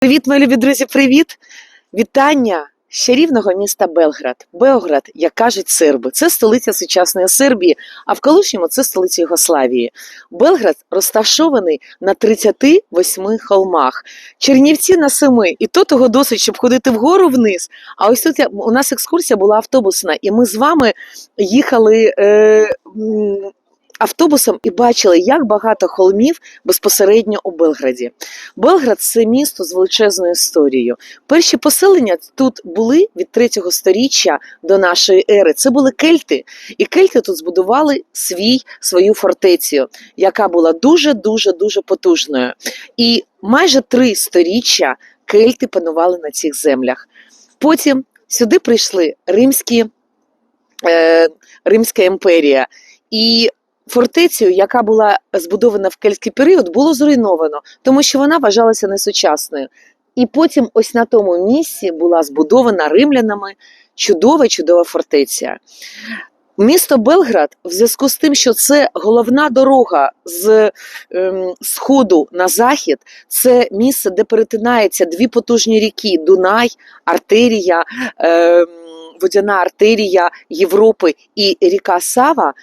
Привіт, мої любі друзі, привіт! Вітання з чарівного міста Белград. Белград, як кажуть серби, це столиця сучасної Сербії, а в колишньому це столиця Югославії. Белград розташований на 38 холмах. Чернівці на семи, і то того досить, щоб ходити вгору вниз. А ось тут у нас екскурсія була автобусна, і ми з вами їхали. Е, Автобусом і бачили, як багато холмів безпосередньо у Белграді. Белград це місто з величезною історією. Перші поселення тут були від 3 сторіччя до нашої ери. Це були кельти, і кельти тут збудували свій свою фортецю, яка була дуже дуже дуже потужною. І майже три сторіччя кельти панували на цих землях. Потім сюди прийшли римські, е, Римська імперія. І фортецю, яка була збудована в кельтський період, було зруйновано, тому що вона вважалася несучасною. І потім, ось на тому місці, була збудована римлянами чудова чудова фортеця. Місто Белград, в зв'язку з тим, що це головна дорога з ем, сходу на захід, це місце, де перетинаються дві потужні ріки: Дунай, артерія, ем, водяна артерія Європи і ріка Сава.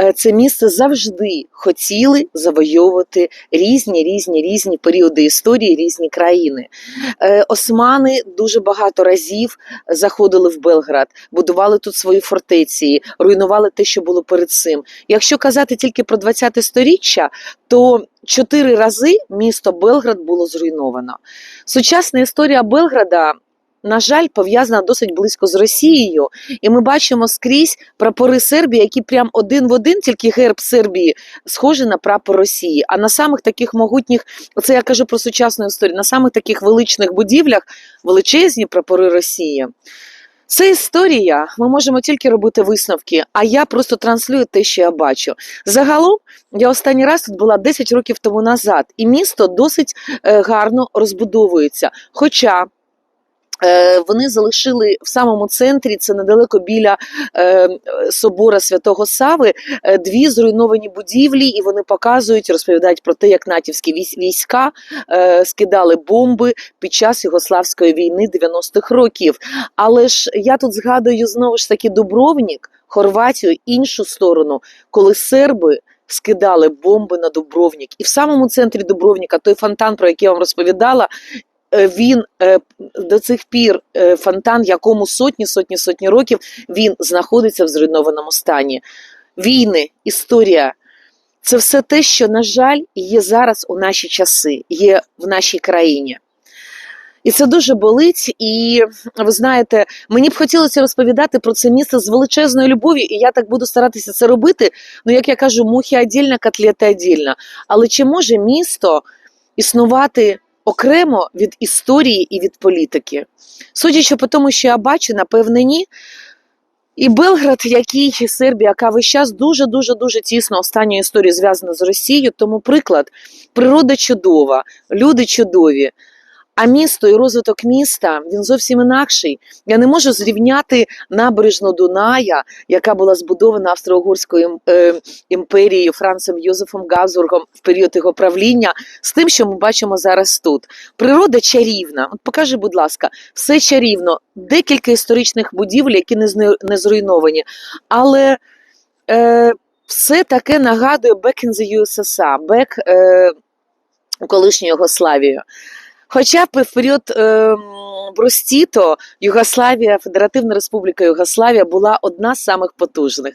Е, Це місце завжди хотіли завойовувати різні, різні, різні періоди історії, різні країни. Е, Османи дуже багато разів заходили в Белград, будували тут свої фортеці, руйнували те, що було перед цим. Якщо казати тільки про 20 сторіччя, то чотири рази місто Белград було зруйновано. Сучасна історія Белграда. На жаль, пов'язана досить близько з Росією, і ми бачимо скрізь прапори Сербії, які прям один в один, тільки герб Сербії схожий на прапор Росії. А на самих таких могутніх, оце я кажу про сучасну історію, на самих таких величних будівлях величезні прапори Росії. Це історія, ми можемо тільки робити висновки, а я просто транслюю те, що я бачу. Загалом, я останній раз тут була 10 років тому назад, і місто досить е, гарно розбудовується. Хоча вони залишили в самому центрі, це недалеко біля е, собора Святого Сави, е, дві зруйновані будівлі, і вони показують, розповідають про те, як натівські війська е, скидали бомби під час Югославської війни 90-х років. Але ж я тут згадую знову ж таки Дубровнік, Хорватію, іншу сторону, коли серби. Скидали бомби на Дубровнік, і в самому центрі Дубровніка той фонтан, про який я вам розповідала, е, він е, до цих пір е, фонтан, якому сотні, сотні, сотні років він знаходиться в зруйнованому стані. Війни, історія це все те, що, на жаль, є зараз у наші часи, є в нашій країні. І це дуже болить. І ви знаєте, мені б хотілося розповідати про це місце з величезною любов'ю, і я так буду старатися це робити. Ну, як я кажу, мухи отдільно, котлети отдільно. Але чи може місто існувати окремо від історії і від політики? Судячи по тому, що я бачу, напевне, ні. І Белград, який і Сербія, яка весь час дуже дуже дуже тісно останню історію зв'язана з Росією. Тому приклад природа чудова, люди чудові. А місто і розвиток міста він зовсім інакший. Я не можу зрівняти набережну Дуная, яка була збудована Австро-Угорською е, імперією Францем Йозефом Газургом в період його правління, з тим, що ми бачимо зараз тут. Природа чарівна. От покажи, будь ласка, все чарівно. Декілька історичних будівель, які не, зруйновані. Але е, все таке нагадує back in the USSR, back е, колишню Югославію. Хоча б в період е, Бростіто Югославія, Федеративна Республіка Югославія була одна з самих потужних.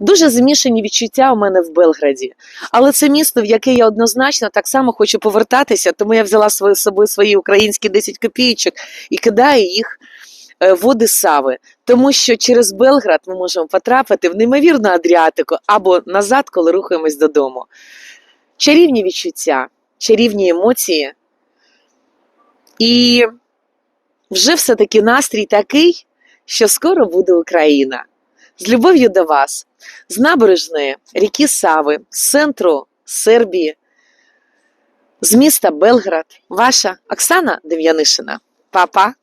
Дуже змішані відчуття у мене в Белграді. Але це місто, в яке я однозначно так само хочу повертатися, тому я взяла з собою свої українські 10 копійочок і кидаю їх е, води Сави. Тому що через Белград ми можемо потрапити в неймовірну Адріатику або назад, коли рухаємось додому. Чарівні відчуття, чарівні емоції. І вже все-таки настрій такий, що скоро буде Україна. З любов'ю до вас, з набережної ріки Сави, з центру Сербії, з міста Белград, ваша Оксана Дем'янишина. Па-па!